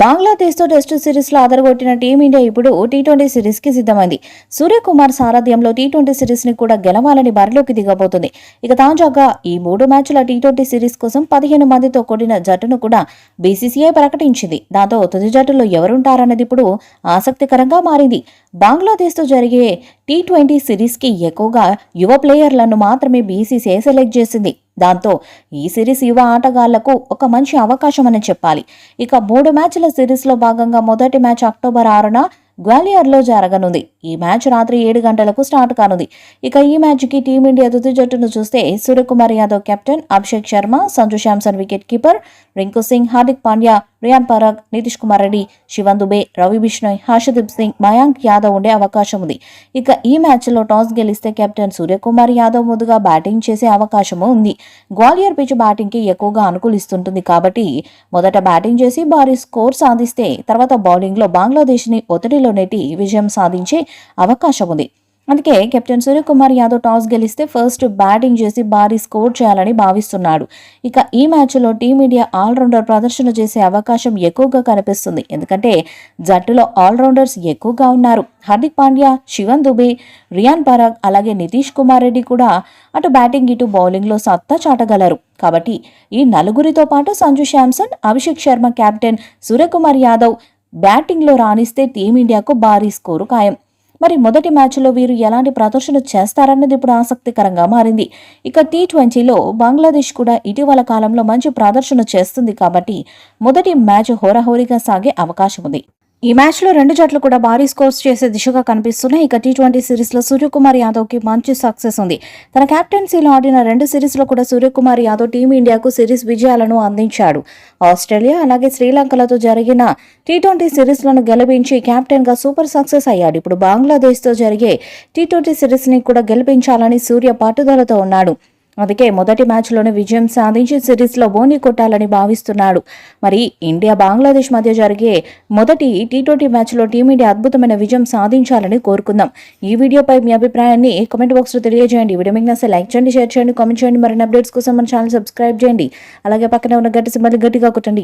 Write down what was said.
బంగ్లాదేశ్తో test సిరీస్లో అదరగొట్టిన team India ఇప్పుడు టీ ట్వంటీ సిరీస్కి సిద్ధమైంది. సూర్యకుమార్ సారథ్యంలో టీ ట్వంటీ సిరీస్ని కూడా గెలవాలని బరిలోకి దిగబోతుంది. ఇక తాజాగా ఈ మూడు మ్యాచ్ల టీ ట్వంటీ సిరీస్ కోసం పదిహేను మందితో కూడిన జట్టును కూడా బీసీసీఐ ప్రకటించింది. దాంతో తుది జట్టులో ఎవరుంటారన్నది ఇప్పుడు ఆసక్తికరంగా మారింది. బంగ్లాదేశ్తో జరిగే టీ ట్వంటీ సిరీస్కి ఎక్కువగా యువ ప్లేయర్లను మాత్రమే బీసీసీఐ సెలెక్ట్ చేసింది. దాంతో ఈ సిరీస్ యువ ఆటగాళ్ళకు ఒక మంచి అవకాశం అని చెప్పాలి. ఇక మూడు మ్యాచ్ల సిరీస్లో భాగంగా మొదటి మ్యాచ్ అక్టోబర్ ఆరున గ్వాలియర్లో జరగనుంది. ఈ మ్యాచ్ రాత్రి ఏడు గంటలకు స్టార్ట్ కానుంది. ఇక ఈ మ్యాచ్కి టీమిండియా తుది జట్టును చూస్తే Suryakumar Yadav captain Abhishek Sharma Sanju Samson wicket keeper Rinku Singh Hardik Pandya Riyan Parag Nitish Kumar Reddy Shivam Dube Ravi Bishnoi Harshdeep Singh Mayank Yadav ఉండే అవకాశం ఉంది. ఇక ఈ మ్యాచ్లో టాస్ గెలిస్తే కెప్టెన్ సూర్యకుమార్ యాదవ్ ముందుగా బ్యాటింగ్ చేసే అవకాశము ఉంది. గ్వాలియర్ పిచ్ బ్యాటింగ్కి ఎక్కువగా అనుకూలిస్తుంటుంది కాబట్టి మొదట బ్యాటింగ్ చేసి భారీ స్కోర్ సాధిస్తే తర్వాత బౌలింగ్లో బంగ్లాదేశ్ని ఒత్తిడిలో నెట్టి విజయం సాధించే అవకాశం ఉంది. అందుకే కెప్టెన్ సూర్యకుమార్ యాదవ్ టాస్ గెలిస్తే ఫస్ట్ బ్యాటింగ్ చేసి భారీ స్కోర్ చేయాలని భావిస్తున్నాడు. ఇక ఈ మ్యాచ్లో టీమిండియా ఆల్రౌండర్ ప్రదర్శన చేసే అవకాశం ఎక్కువగా కనిపిస్తుంది. ఎందుకంటే జట్టులో ఆల్రౌండర్స్ ఎక్కువగా ఉన్నారు. హార్దిక్ పాండ్యా శివన్ దుబే రియాన్ పరాగ్ అలాగే నితీష్ కుమార్ రెడ్డి కూడా అటు బ్యాటింగ్ ఇటు బౌలింగ్లో సత్తా చాటగలరు. కాబట్టి ఈ నలుగురితో పాటు సంజు శాంసన్ అభిషేక్ శర్మ కెప్టెన్ సూర్యకుమార్ యాదవ్ బ్యాటింగ్లో రాణిస్తే టీమిండియాకు భారీ స్కోరు ఖాయం. మరి మొదటి మ్యాచ్లో వీరు ఎలాంటి ప్రదర్శన చేస్తారన్నది ఇప్పుడు ఆసక్తికరంగా మారింది. ఇక టీ ట్వంటీలో బంగ్లాదేశ్ కూడా ఇటీవల కాలంలో మంచి ప్రదర్శన చేస్తుంది కాబట్టి మొదటి మ్యాచ్ హోరాహోరీగా సాగే అవకాశం ఉంది ఈ మ్యాచ్లో రెండు జట్లు కూడా భారీ స్కోర్స్ చేసే దిశగా కనిపిస్తున్నాయి. ఇక టీ ట్వంటీ సిరీస్లో సూర్యకుమార్ యాదవ్కి మంచి సక్సెస్ ఉంది. తన కెప్టెన్సీలో ఆడిన రెండు సిరీస్లో కూడా సూర్యకుమార్ యాదవ్ టీమిండియాకు సిరీస్ విజయాలను అందించాడు. ఆస్ట్రేలియా అలాగే శ్రీలంకలతో జరిగిన టీ ట్వంటీ సిరీస్లను గెలిపించి కెప్టెన్గా సూపర్ సక్సెస్ అయ్యాడు. ఇప్పుడు బంగ్లాదేశ్తో జరిగే టీ ట్వంటీ సిరీస్ని కూడా గెలిపించాలని సూర్య పట్టుదలతో ఉన్నాడు. అందుకే మొదటి మ్యాచ్లోనే విజయం సాధించి సిరీస్లో బోని కొట్టాలని భావిస్తున్నాడు. మరి ఇండియా బంగ్లాదేశ్ మధ్య జరిగే మొదటి టీ ట్వంటీ మ్యాచ్లో టీమిండియా అద్భుతమైన విజయం సాధించాలని కోరుకుందాం. ఈ వీడియోపై మీ అభిప్రాయాన్ని కామెంట్ బాక్స్లో తెలియజేయండి. వీడియో మీకు నచ్చితే లైక్ చేయండి షేర్ చేయండి కామెంట్ చేయండి. మరిన్ని అప్డేట్స్ కోసం మన ఛానల్ సబ్స్క్రైబ్ చేయండి. అలాగే పక్కనే ఉన్న గట్టి సింబల్ గట్టిగా కొట్టండి.